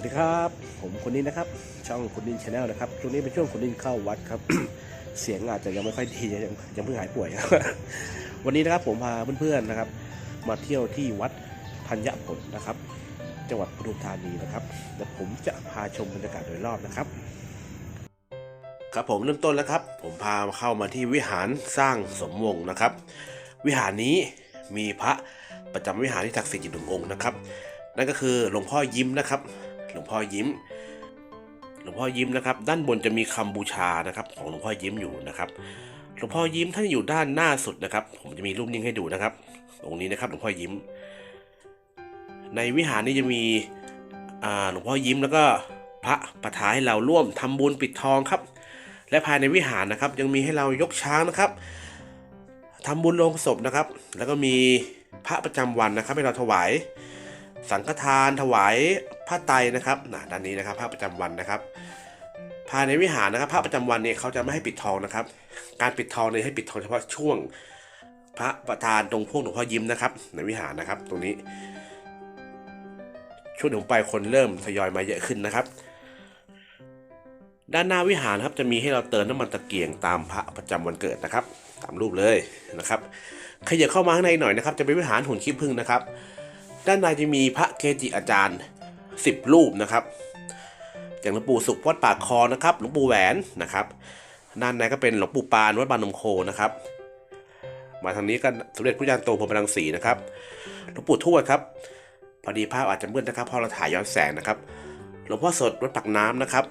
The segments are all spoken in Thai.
วัสดีครับ ผมคนนี้นะครับ ช่องคุณดินชาแนลนะครับช่วงนี้เป็นช่วงคุณดินเข้าวัดครับ เสียงอาจจะยังไม่ค่อยดียังยังเพิ่งหายป่วยวันนี้นะครับผมพาเพื่อนๆนะครับ มาเที่ยวที่วัดธัญผลนะครับ จังหวัดปทุมธานีนะครับเดี๋ยวผมจะพาชมบรรยากาศโดยรอบนะครับ ครับผมเริ่มต้นแล้วครับ ผมพาเข้ามาที่วิหารสร้างสมวงศ์นะครับ วิหารนี้มีพระประจำวิหารที่ศักดิ์สิทธิ์อยู่หนึ่งองค์นะครับ นั่นก็คือหลวงพ่อยิ้มนะครับ หลวงพ่อยิ้ม หลวงพ่อยิ้มนะครับ ด้านบนจะมีคำบูชานะครับ ของหลวงพ่อยิ้มอยู่นะครับ หลวงพ่อยิ้มท่านอยู่ด้านหน้าสุดนะครับ ผมจะมีรูปนิ่งให้ดูนะครับ ตรงนี้นะครับหลวงพ่อยิ้ม ในวิหารนี้จะมีหลวงพ่อยิ้มแล้วก็พระประทายให้เราร่วมทำบุญปิดทองครับ และภายในวิหารนะครับ ยังมีให้เรายกช้างนะครับทำบุญโลงศพนะครับ แล้วก็มีพระประจำวันนะครับให้เราถวาย สังฆทานถวาย ผ้าไตรนะครับนะด้านนี้นะครับพระประจำวันนะครับ ภายในวิหารนะครับพระประจำวันเนี่ยเขาจะไม่ให้ปิดทองนะครับ การปิดทองเนี่ยให้ปิดทองเฉพาะช่วง พระประธานตรงพวกหลวงพ่อยิ้มนะครับ ในวิหารนะครับ ตรงนี้ช่วงหนึ่งไปคนเริ่มทยอยมาเยอะขึ้นนะครับ ด้านหน้าวิหารครับจะมีให้เราเติมน้ำมันตะเกียงตามพระประจำวันเกิดนะครับ ตามรูปเลยนะครับขยับเข้ามาข้างในหน่อยนะครับ จะเป็นวิหารหุ่นขี้ผึ้งนะครับ ด้านในจะมีพระเกจิอาจารย์ 10 รูปนะครับ อย่างหลวงปู่สุขวัดปากคอนะครับ หลวงปู่แหวนนะครับ ด้านในก็เป็นหลวงปู่ปานวัดบานนมโคนะครับ มาทางนี้ก็สมเด็จพระยานโตพรมรังสีนะครับ หลวงปู่ทวดครับ พอดีภาพอาจจะมืดนะครับเพราะเราถ่ายย้อนแสงนะครับ หลวงพ่อสดวัดปากน้ำนะครับ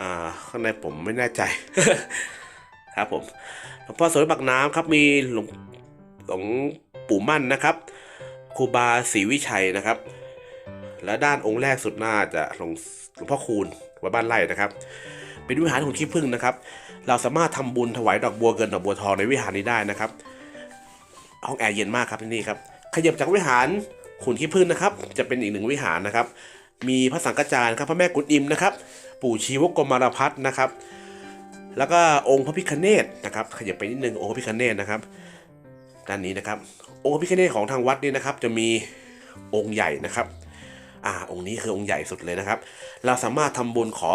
อ่าข้างในผมไม่แน่ใจครับผม หลวงพ่อสดวัดปากน้ำครับ มีหลวงหลวงปู่มั่นนะครับครูบาศรีวิชัยนะครับ และด้านองค์แรกสุดน่าจะหลวงหลวงพ่อคูณวัดบ้านไร่นะครับ เป็นวิหารหุ่นขี้ผึ้งนะครับ เราสามารถทำบุญถวายดอกบัวเงินดอกบัวทองในวิหารนี้ได้นะครับ ห้องแอร์เย็นมากครับที่นี่ครับ ขยับจากวิหารหุ่นขี้ผึ้งนะครับ จะเป็นอีกหนึ่งวิหารนะครับ มีพระสังฆจารครับพระแม่กุฎอิมนะครับ ปู่ชีวกกมารพัฒนะครับ แล้วก็องค์พระพิคเนตนะครับ ขยับไปนิดนึงองค์พระพิคเนตนะครับ ด้านนี้นะครับ องค์พระพิฆเนศของทางวัดนี่นะครับ จะมีองค์ใหญ่นะครับ อ่าองค์นี้คือองค์ใหญ่สุดเลยนะครับ เราสามารถทำบุญขอ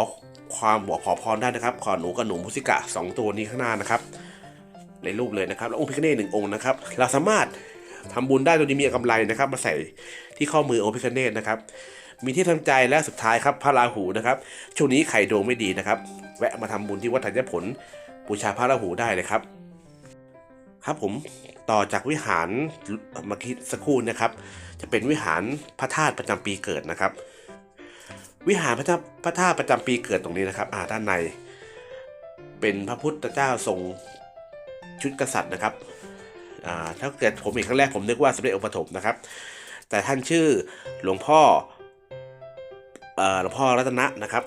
ความบอกขอพรได้นะครับ ขอหนูกับหนูมุสิกะสองตัวนี้ข้างหน้านะครับ ในรูปเลยนะครับ แล้วองค์พิฆเนศหนึ่งองค์นะครับ เราสามารถทำบุญได้โดยมีกำไรนะครับ มาใส่ที่ข้อมือองค์พิฆเนศนะครับ มีที่ทำใจและสุดท้ายครับพระราหูนะครับ ช่วงนี้ไข่ดวงไม่ดีนะครับ แวะมาทำบุญที่วัดธัญผลบูชาพระราหูได้เลยครับ ครับผมต่อจากวิหารเมื่อกี้สักครู่นะครับ จะเป็นวิหารพระธาตุประจำปีเกิดนะครับ วิหารพระธาตุพระธาตุประจำปีเกิดตรงนี้นะครับอ่าด้านใน เป็นพระพุทธเจ้าทรงชุดกษัตริย์นะครับอ่าถ้าเกิดผมเห็นครั้งแรกผมนึกว่าสมเด็จองค์ปฐมนะครับ แต่ท่านชื่อหลวงพ่อหลวงพ่อรัตนะนะครับ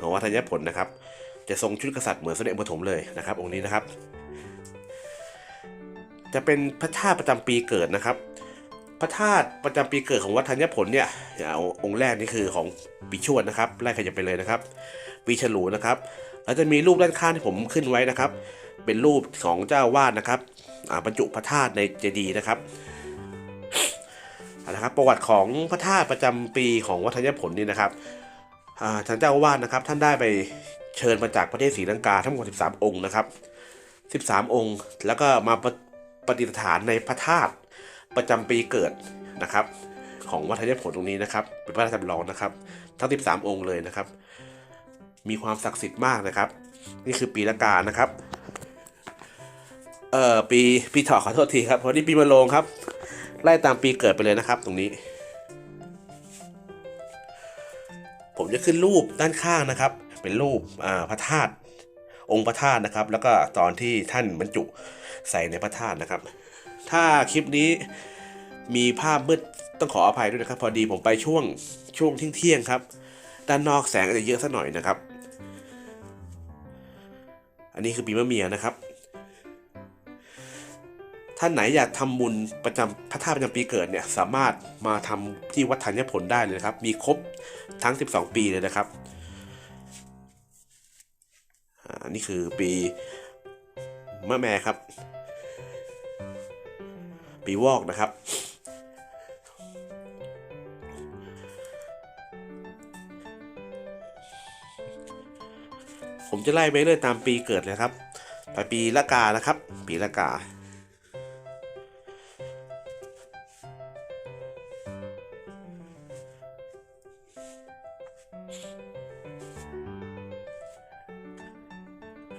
ของวัดธัญผลนะครับ จะทรงชุดกษัตริย์เหมือนสมเด็จองค์ปฐมเลยนะครับ องค์นี้นะครับ จะเป็นพระธาตุประจำปีเกิดนะครับ พระธาตุประจำปีเกิดของวัดธัญผลเนี่ยอองค์แรกนี่คือของปีชวดนะครับไล่ขยับไปเลยนะครับ ปีฉลูนะครับแล้วจะมีรูปด้านข้างที่ผมขึ้นไว้นะครับ เป็นรูปของเจ้าวาดนะครับบรรจุพระธาตุในเจดีย์นะครับเอาละครับประวัติของพระธาตุประจำปีของวัดธัญผลนี่นะครับท่านเจ้าวาสนะครับ ท่านได้ไปเชิญมาจากประเทศศรีลังกาทั้งหมด 13 องค์นะครับ 13 องค์ แล้วก็มา ปฏิสถานในพระธาตุประจำปีเกิดนะครับ ของวัดธัญผลตรงนี้นะครับ เป็นพระราชจำลองนะครับ ทั้ง 13 องค์เลยนะครับ มีความศักดิ์สิทธิ์มากนะครับ นี่คือปีละกานะครับเอ่อปีปีถาะขอโทษทีครับเพราะนี่ปีมะโรงครับ ไล่ตามปีเกิดไปเลยนะครับ ตรงนี้ ผมจะขึ้นรูปด้านข้างนะครับ เป็นรูปพระธาตุองค์พระธาตุนะครับ แล้วก็ตอนที่ท่านบรรจุ ใส่ในพระธาตุนะครับ ถ้าคลิปนี้มีภาพมืดต้องขออภัยด้วยนะครับ พอดีผมไปช่วงช่วงเที่ยงครับ ด้านนอกแสงอาจจะเยอะสักหน่อยนะครับ อันนี้คือปีมะเมียนะครับ ท่านไหนอยากทำบุญประจำพระธาตุประจำปีเกิดเนี่ยสามารถมาทำที่วัดธัญผลได้เลยนะครับ มีครบทั้ง 12 ปีเลยนะครับอ่านี่คือปีมะแม่ครับ ปีวอกนะครับ ผมจะไล่ไปเรื่อยตามปีเกิดเลยครับ ไปปีละกานะครับ ปีละกา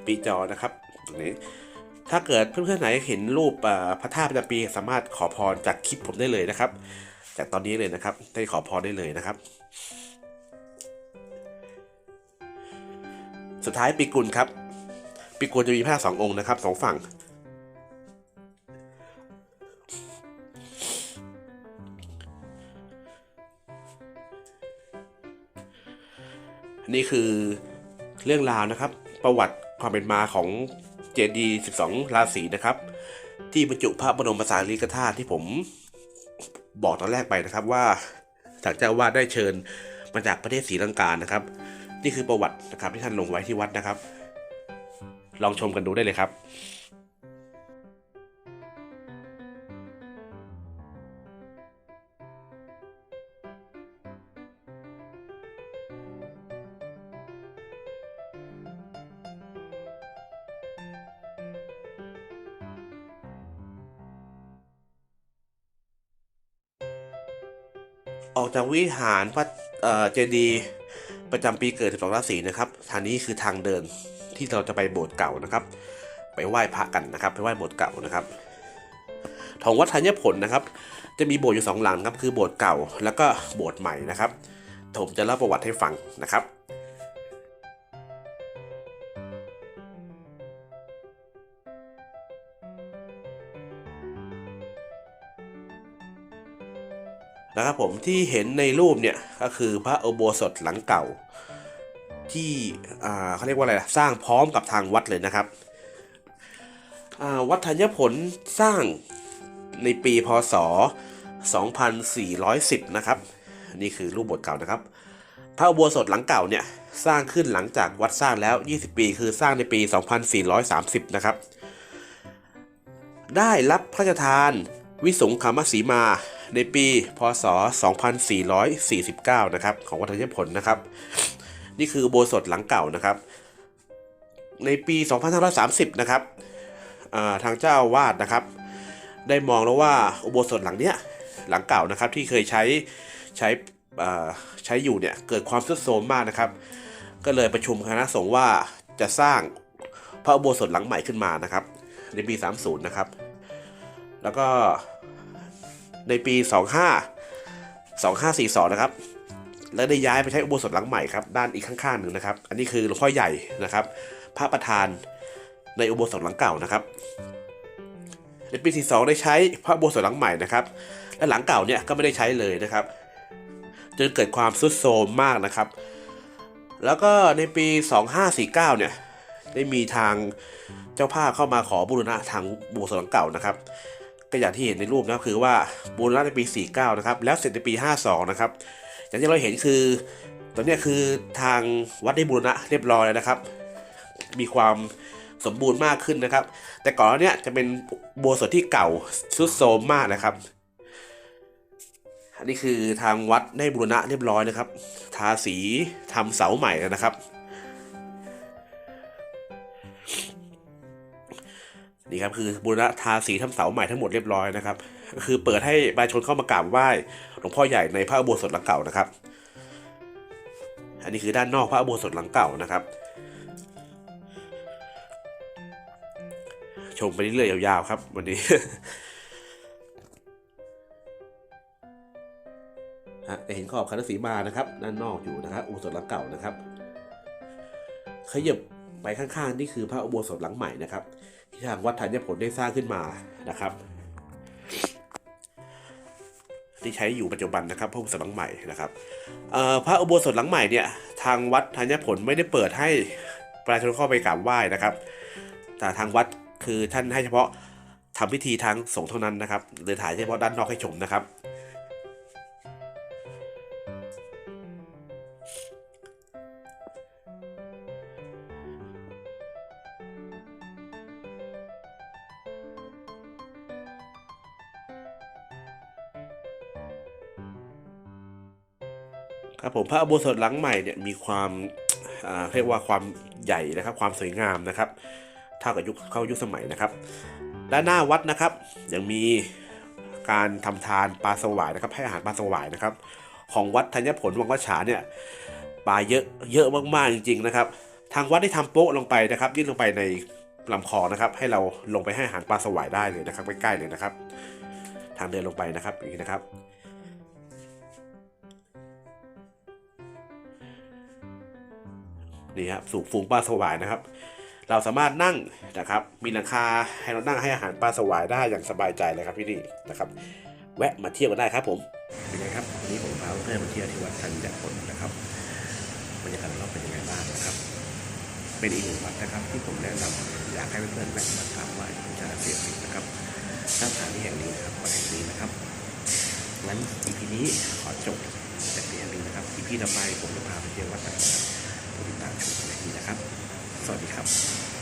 ปีจอนะครับตรงนี้ ถ้าเกิดเพื่อนๆไหนเห็นรูปพระธาตุประจำปีสามารถขอพรจากคลิปผมได้เลยนะครับ จากตอนนี้เลยนะครับได้ขอพรได้เลยนะครับ สุดท้ายปีกุลครับ ปีกุลจะมีพระสององค์นะครับสองฝั่งนี่คือเรื่องราวนะครับ ประวัติความเป็นมาของ เจดีย์12 ราศีนะครับ ที่บรรจุพระบรมสารีริกธาตุที่ผมบอกตอนแรกไปนะครับว่าจากเจ้าวาดได้เชิญมาจากประเทศศรีลังกานะครับ นี่คือประวัตินะครับที่ท่านลงไว้ที่วัดนะครับ ลองชมกันดูได้เลยครับ ออกจากวิหารพระเจดีย์ประจำปีเกิด12ราศีนะครับทางนี้คือทางเดินที่เราจะไปโบสถ์เก่านะครับ ไปไหว้พระกันนะครับ ไปไหว้โบสถ์เก่านะครับของวัดธัญผลนะครับ จะมีโบสถ์อยู่สองหลังครับคือโบสถ์เก่า แล้วก็โบสถ์ใหม่นะครับผมจะเล่าประวัติให้ฟังนะครับ นะครับผมที่เห็นในรูปเนี่ยก็คือพระอุโบสถหลังเก่า ที่อ่าเขาเรียกว่าอะไรล่ะสร้างพร้อมกับทางวัดเลยนะครับวัดธัญผลสร้างในปีพศ 2410 นะครับ นี่คือรูปบทเก่านะครับ พระอุโบสถหลังเก่าเนี่ยสร้างขึ้นหลังจากวัดสร้างแล้ว 20 ปี คือสร้างในปี 2430 นะครับ ได้รับพระราชทานวิสุงคามสีมา ในปีพศ 2449 นะครับ ของวัดธัญผลนะครับ นี่คือโบสถหลังเก่านะครับ ในปี 2530 นะครับทางเจ้าอาวาสนะครับ ได้มองแล้วว่าอุโบสถหลังเนี้ยหลังเก่านะครับที่เคยใช้ใช้ใช้อยู่เนี่ยเกิดความทรุดโทรมมากนะครับ ก็เลยประชุมคณะสงฆ์ว่าจะสร้างพระอุโบสถหลังใหม่ขึ้นมานะครับ ในปี 30 นะครับ แล้วก็ ในปี 25 2542 นะครับ แล้วได้ย้ายไปใช้อุโบสถหลังใหม่ครับด้านอีกข้างๆหนึ่งนะครับ อันนี้คือหลวงพ่อใหญ่นะครับ พระประธานในอุโบสถหลังเก่านะครับ ในปี 42 ได้ใช้พระอุโบสถหลังใหม่นะครับ และหลังเก่าเนี่ยก็ไม่ได้ใช้เลยนะครับจนเกิดความทรุดโทรมมากนะครับ แล้วก็ในปี 2549 เนี่ย ได้มีทางเจ้าภาพเข้ามาขอบูรณะทางอุโบสถหลังเก่านะครับ ก็อย่างที่เห็นในรูปนะคือว่าบูรณะในปี 49 นะครับ แล้วเสร็จในปี 52 นะครับ อย่างที่เราเห็นคือ ตอนนี้คือทางวัดได้บูรณะเรียบร้อยแล้วนะครับ มีความสมบูรณ์มากขึ้นนะครับ แต่ก่อนเนี้ยจะเป็นโบสถ์ที่เก่าทรุดโทรมมากนะครับ อันนี้คือทางวัดได้บูรณะเรียบร้อยนะครับ ทาสีทำเสาใหม่นะครับ นี่ครับคือบูรณะทาสีทำเสาใหม่ทั้งหมดเรียบร้อยนะครับคือเปิดให้ประชาชนเข้ามากราบไหว้หลวงพ่อใหญ่ในพระอุโบสถหลังเก่านะครับ อันนี้คือด้านนอกพระอุโบสถหลังเก่านะครับ ชมไปเรื่อยๆยาวๆครับ วันนี้เห็นขอบคันสีมานะครับ ด้านนอกอยู่นะครับอุโบสถหลังเก่านะครับ ขยับ ไปข้างๆนี่คือพระอุโบสถหลังใหม่นะครับ ที่ทางวัดธัญผลได้สร้างขึ้นมานะครับที่ใช้อยู่ปัจจุบันนะครับพระอุโบสถหลังใหม่นะครับพระอุโบสถหลังใหม่เนี่ยทางวัดธัญผลไม่ได้เปิดให้ประชาชนเข้าไปกราบไหว้นะครับ แต่ทางวัดคือท่านให้เฉพาะทำพิธีทางสงฆ์เท่านั้นนะครับเลยถ่ายเฉพาะด้านนอกให้ชมนะครับ ครับผมพระอุโบสถหลังใหม่เนี่ยมีความอ่าเรียกว่าความใหญ่นะครับ ความสวยงามนะครับเท่ากับยุคเข้ายุคสมัยนะครับด้านหน้าวัดนะครับ ยังมีการทำทานปลาสวายนะครับ ให้อาหารปลาสวายนะครับ ของวัดธัญผลวังวัชฉาเนี่ยปลาเยอะเยอะมากๆจริง ๆนะครับ ทางวัดได้ทำโป๊ะลงไปนะครับ ยื่นลงไปในลำคลองนะครับ ให้เราลงไปให้อาหารปลาสวายได้เลยนะครับใกล้ๆเลยนะครับ ทางเดินลงไปนะครับอย่างนี้นะครับ นี่ครับสูงฟูงปลาสวายนะครับ เราสามารถนั่งนะครับ มีหลังคาให้เรานั่งให้อาหารปลาสวายได้อย่างสบายใจเลยครับที่นี่นะครับ แวะมาเที่ยวกันได้ครับผมเป็นไงครับวันนี้ผมพาเพื่อนมาเที่ยวที่วัดธัญผลนะครับบรรยากาศรอบเป็นยังไงบ้างนะครับ เป็นอีกหนึ่งวัดนะครับ ที่ผมแนะนำอยากให้เพื่อนๆแวะมากราบไหว้บูชาเสียสินะครับสถานที่แห่งนี้นะครับวัดแห่งนี้นะครับงั้นอีพีนี้ขอจบแต่เพียงนี้นะครับอีพีต่อไปผมจะพาไปเที่ยววัดต่างๆ ติดตามชมในนี้นะครับ สวัสดีครับ